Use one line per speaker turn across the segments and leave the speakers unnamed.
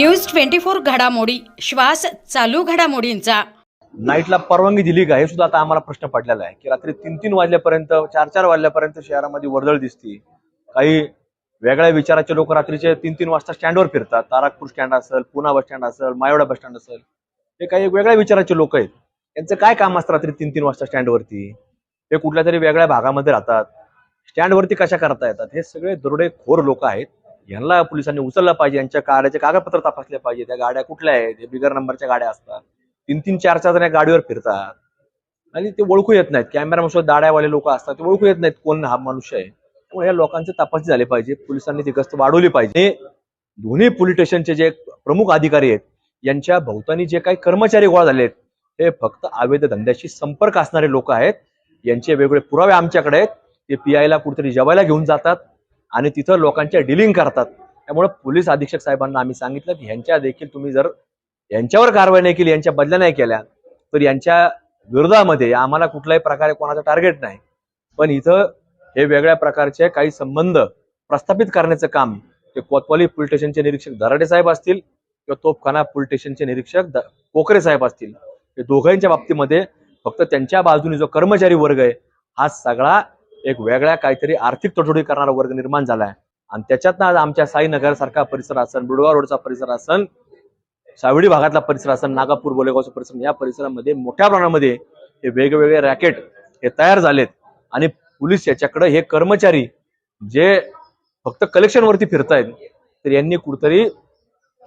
News twenty four घडामोडी. श्वास चालू घडामोडींचा.
नाईटला परवानगी दिली का? हे सुद्धा आता आम्हाला प्रश्न पडलेला आहे. की रात्री तीन तीन वाजल्यापर्यंत चार चार वाजल्यापर्यंत शहरामध्ये वर्दळ दिसते. काही वेगळ्या विचाराचे लोक रात्रीचे तीन तीन वाजता स्टँडवर फिरतात. ताराकपूर स्टँड असेल पुणा बस स्टँड असेल मायोडा बस स्टँड असेल. हे काही वेगळ्या विचाराचे लोक आहेत. त्यांचं काय काम असतं रात्री तीन तीन वाजता स्टँडवरती? हे कुठल्या तरी वेगळ्या भागामध्ये राहतात. स्टँडवरती कशा करता येतात? हे सगळे दरोडेखोर लोक आहेत. यांना पोलिसांनी उचललं पाहिजे यांच्या गाड्याचे कागदपत्र तपासले पाहिजे त्या गाड्या कुठल्या आहेत हे बिगर नंबरच्या गाड्या असतात. तीन तीन चार चार जण या गाडीवर फिरतात. आणि ते ओळखू येत नाहीत. कॅमेरामध्ये दाड्यावाले लोक असतात ते ओळखू येत नाहीत कोण हा मनुष्य आहे. त्यामुळे या लोकांचे तपासणी झाले पाहिजे पोलिसांनी ती गस्त वाढवली पाहिजे. दोन्ही पोलीस स्टेशनचे जे प्रमुख अधिकारी आहेत यांच्या भोवतानी जे काही कर्मचारी गोळा झाले आहेत हे फक्त अवैध धंद्याशी संपर्क असणारे लोक आहेत. यांचे वेगवेगळे पुरावे आमच्याकडे आहेत. ते पीआयला कुठेतरी जेवायला घेऊन जातात. आणि तिथं लोकांच्या डिलिंग करतात. त्यामुळे पोलीस अधीक्षक साहेबांना आम्ही सांगितलं की ह्यांच्या देखील तुम्ही जर यांच्यावर कारवाई नाही केली यांच्या बदल्या नाही केल्या तर यांच्या विरोधामध्ये आम्हाला कुठल्याही प्रकारे कोणाचं टार्गेट नाही. पण इथं हे वेगळ्या प्रकारचे काही संबंध प्रस्थापित करण्याचं काम ते कोतवाली पोलीस स्टेशनचे निरीक्षक दराडे साहेब असतील किंवा तोफखाना पोलीस स्टेशनचे निरीक्षक द- पोखरे साहेब असतील. हे दोघांच्या बाबतीमध्ये फक्त त्यांच्या बाजूने जो कर्मचारी वर्ग आहे हा सगळा एक वेगळ्या काहीतरी आर्थिक तडजोडी करणारा वर्ग निर्माण झालाय. आणि त्याच्यातनं आज आमच्या साईनगर सारखा परिसर असन बुडगाव रोडचा परिसर असन सावडी भागातला परिसर असन नागापूर बोलेगावचा परिसर या परिसरामध्ये मोठ्या प्रमाणामध्ये हे वेगवेगळे रॅकेट हे तयार झालेत. आणि पोलीस याच्याकडे हे कर्मचारी जे फक्त कलेक्शन वरती फिरतायत तर यांनी कुठतरी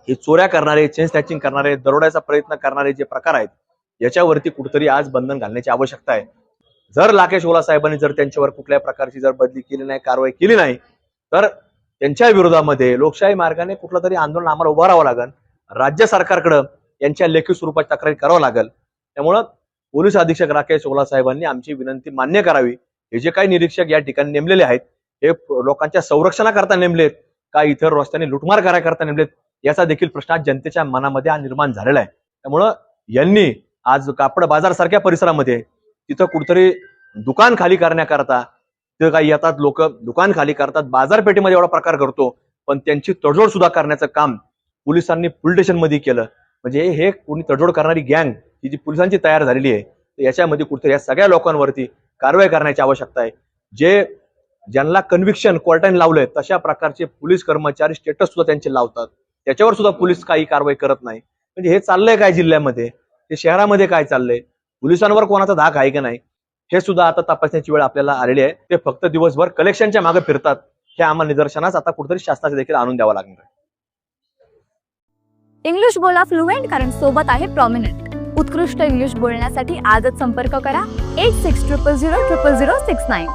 हे चोऱ्या करणारे चेन स्नॅचिंग करणारे दरोड्याचा प्रयत्न करणारे जे प्रकार आहेत याच्यावरती कुठतरी आज बंधन घालण्याची आवश्यकता आहे. जर लाकेश ओला साहेबांनी जर त्यांच्यावर कुठल्या प्रकारची जर बदली केली नाही कारवाई केली नाही तर त्यांच्या विरोधामध्ये लोकशाही मार्गाने कुठलं तरी आंदोलन आम्हाला उभं राहावं लागेल राज्य सरकारकडं यांच्या लेखी स्वरूपात तक्रारी करावं लागेल. त्यामुळं पोलीस अधीक्षक राकेश ओला साहेबांनी आमची विनंती मान्य करावी. हे जे काही निरीक्षक या ठिकाणी नेमलेले आहेत हे लोकांच्या संरक्षणाकरता नेमलेत का इतर रस्त्याने लुटमार करायकरता नेमलेत याचा देखील प्रश्न आज जनतेच्या मनामध्ये हा निर्माण झालेला आहे. त्यामुळं यांनी आज कापड बाजार सारख्या परिसरामध्ये तिथं कुठतरी दुकान खाली करण्याकरता तिथं काही येतात लोक दुकान खाली करतात बाजारपेठेमध्ये एवढा प्रकार करतो पण त्यांची तडजोड सुद्धा करण्याचं काम पोलिसांनी पोलीस स्टेशनमध्ये केलं. म्हणजे हे कोणी तडजोड करणारी गँग ही जी पोलिसांची तयार झालेली आहे याच्यामध्ये कुठतरी या सगळ्या लोकांवरती कारवाई करण्याची आवश्यकता आहे. जे ज्यांना कन्व्हिक्शन कोर्टाने लावलंय तशा प्रकारचे पोलीस कर्मचारी स्टेटस सुद्धा त्यांचे लावतात. त्याच्यावर सुद्धा पोलीस काही कारवाई करत नाही. म्हणजे हे चाललंय काय जिल्ह्यामध्ये? हे शहरामध्ये काय चाललंय? पोलिसांवर कोणाचा धाक आहे का नाही हे सुद्धा आता तपासण्याची वेळ आपल्याला आलेली आहे. ते फक्त दिवसभर कलेक्शनच्या मागे फिरतात. हे आम्हाला निदर्शनास आता कुठेतरी शासनाचे देखील आणून द्यावं लागणार आहे.
इंग्लिश बोला फ्लुएंट कारण सोबत आहे प्रॉमिनंट उत्कृष्ट इंग्लिश बोलण्यासाठी आजच संपर्क करा. Eight six triple zero triple zero six nine